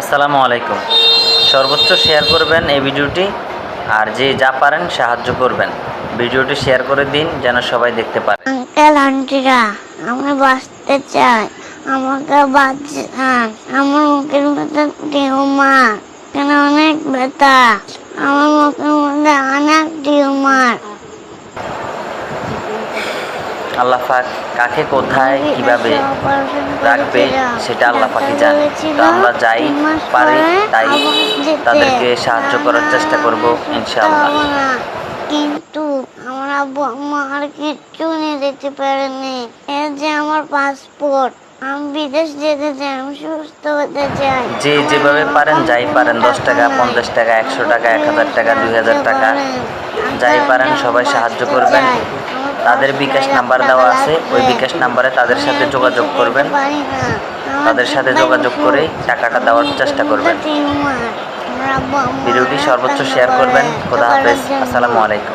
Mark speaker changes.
Speaker 1: আসসালামু আলাইকুম। সর্বোচ্চ শেয়ার করবেন এই ভিডিওটি, আর যে যা পারেন সাহায্য করবেন। ভিডিওটি শেয়ার করে দিন, যেন সবাই দেখতে পারে।
Speaker 2: আঙ্কেল, আন্টিরা, আমি বাঁচতে চাই। আমাকে বাঁচান। আমার মুখের মধ্যে টিউমার কেন অনেক ব্যথা? আমার মুখের মধ্যে অনেক টিউমার
Speaker 1: আল্লাহ পাক কাকে কোথায় কীভাবে রাখবে সেটা আল্লাহ পাকই জানে। তো আমরা যাই পারি তাই তাদেরকে সাহায্য করার চেষ্টা করব ইনশাআল্লাহ।
Speaker 2: কিন্তু আমার আব্বু আম্মা আর কিচ্ছু নিয়ে যেতে পারেনি এ যে আমার পাসপোর্ট আমি বিদেশ যেতে চাই আমি সুস্থ হতে চাই।
Speaker 1: যে যেভাবে পারেন যাই পারেন দশ টাকা পঞ্চাশ টাকা একশো টাকা এক হাজার টাকা দুই হাজার টাকা যাই পারেন সবাই সাহায্য করবেন। তাদের বিকাশ নাম্বার দেওয়া আছে। ওই বিকাশ নাম্বারে তাদের সাথে যোগাযোগ করবেন। তাদের সাথে যোগাযোগ করে টাকাটা দেওয়ার চেষ্টা করবেন। ভিডিওটি সর্বোচ্চ শেয়ার করবেন। খোদা হাফেজ। আসসালামু আলাইকুম।